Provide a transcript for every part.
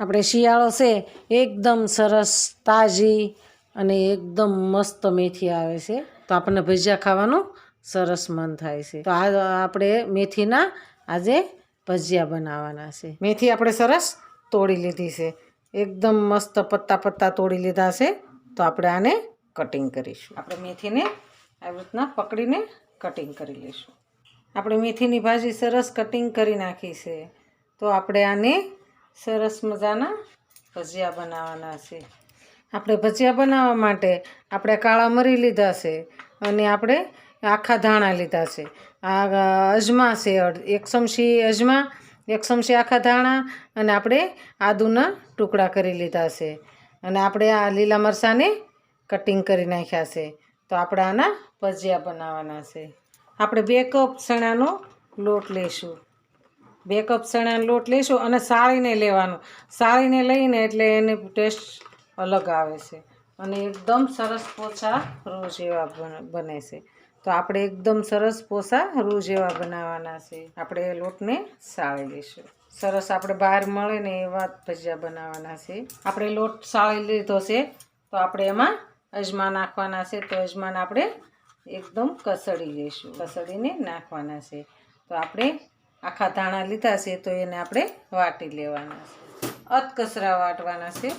આપણે શિયાળો છે, એકદમ સરસ, તાજી અને એકદમ મસ્ત મેથી આવે છે. તો આપણને ભજીયા ખાવાનું સરસ મન થાય છે. તો આ આપણે મેથીના આજે ભજીયા બનાવવાના છે. મેથી આપણે સરસ તોડી લીધી છે. એકદમ મસ્ત પત્તા પત્તા તોડી લીધા છે. તો આપણે આને કટિંગ કરીશું. આપણે મેથીને આવી રીતના પકડીને કટિંગ કરી લઈશું. આપણે મેથીની ભાજી સરસ કટિંગ કરી નાખી છે. તો આપણે આને સરસ મજાના ભજીયા બનાવવાના છે. આપણે ભજીયા બનાવવા માટે આપણે કાળા મરી લીધા છે અને આપણે આખા ધાણા લીધા છે. આ અજમા છે, એક ચમચી અજમા, એક ચમચી આખા ધાણા અને આપણે આદુના ટુકડા કરી લીધા છે. અને આપણે આ લીલા મરચાંને કટિંગ કરી નાખ્યા છે. તો આપણે આના ભજીયા બનાવવાના છે. આપણે બે કપ ચણાનો લોટ લઈશું. બે કપ ચણાનો લોટ લઈશું અને સાળીને લેવાનું. સાળીને લઈને એટલે એની ટેસ્ટ અલગ આવે છે. અને એકદમ સરસ પોછા રૂ જેવા બને છે. તો આપણે એકદમ સરસ પોસા રૂ જેવા બનાવવાના છે. આપણે એ લોટને સાળી લઈશું. સરસ આપણે બહાર મળે ને એવા ભજીયા બનાવવાના છે. આપણે લોટ સાળી લીધો છે, તો આપણે એમાં અજમા નાખવાના છે. તો અજમાને આપણે એકદમ કસડી લઈશું. કસડીને નાખવાના છે. તો આપણે આખા ધાણા લીધા છે તો એને આપણે વાટી લેવાના છે. અધકસરા વાટવાના છે.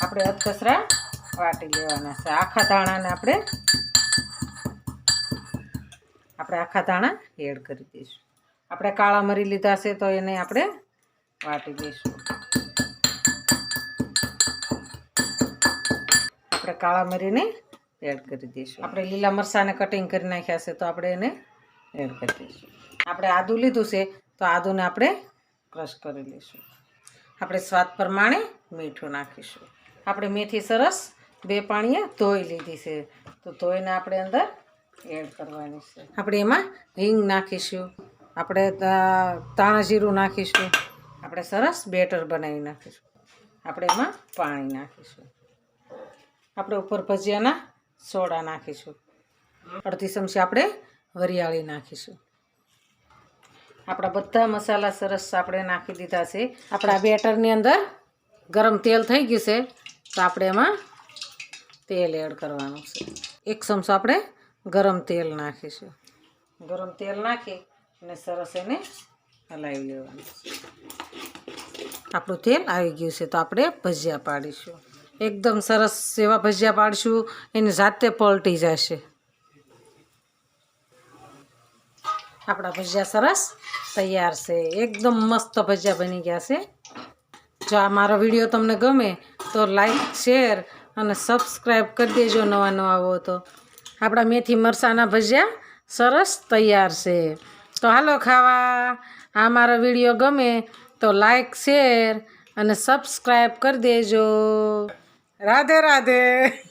આપણે અધકસરા વાટી લેવાના છે. આખા ધાણાને આપણે આપણે આખા ધાણા એડ કરી દઈશું. આપણે કાળા મરી લીધા છે તો એને આપણે વાટી દઈશું. આપણે કાળા મરીને એડ કરી દઈશું. આપણે લીલા મરચાંને કટિંગ કરી નાખ્યા છે તો આપણે એને એડ કરી દઈશું. આપણે આદું લીધું છે, તો આદુને આપણે ક્રશ કરી લઈશું. આપણે સ્વાદ પ્રમાણે મીઠું નાખીશું. આપણે મેથી સરસ બે પાણીએ ધોઈ લીધી છે, તો ધોઈને આપણે અંદર એડ કરવાની છે. આપણે એમાં હિંગ નાખીશું, આપણે તાણાજીરું જીરું નાખીશું, આપણે સરસ બેટર બનાવી નાખીશું. આપણે એમાં પાણી નાખીશું. આપણે ઉપર ભજીયાના સોડા નાખીશું. અડધી ચમચી આપણે વરિયાળી નાખીશું. આપણા બધા મસાલા સરસ આપણે નાખી દીધા છે. આપણા બેટરની અંદર ગરમ તેલ થઈ ગયું છે, તો આપણે એમાં તેલ એડ કરવાનું છે. એક ચમચો આપણે ગરમ તેલ નાખીશું. ગરમ તેલ નાખી અને સરસ એને હલાવી લેવાનું આપણું તેલ આવી ગયું છે, તો આપણે ભજીયા પાડીશું. એકદમ સરસ એવા ભજીયા પાડીશું, એની જાતે પલટી જશે. આપણા ભજીયા સરસ તૈયાર છે. એકદમ મસ્ત ભજીયા બની ગયા છે. જો આ મારો વીડિયો તમને ગમે તો લાઈક શેર અને સબસ્ક્રાઈબ કરી દેજો નવા નવા આવો તો. આપણા મેથી મરસાના ભજીયા સરસ તૈયાર છે. તો હાલો ખાવા. આ મારો વીડિયો ગમે તો લાઈક શેર અને સબસ્ક્રાઈબ કરી દેજો. રાધે રાધે.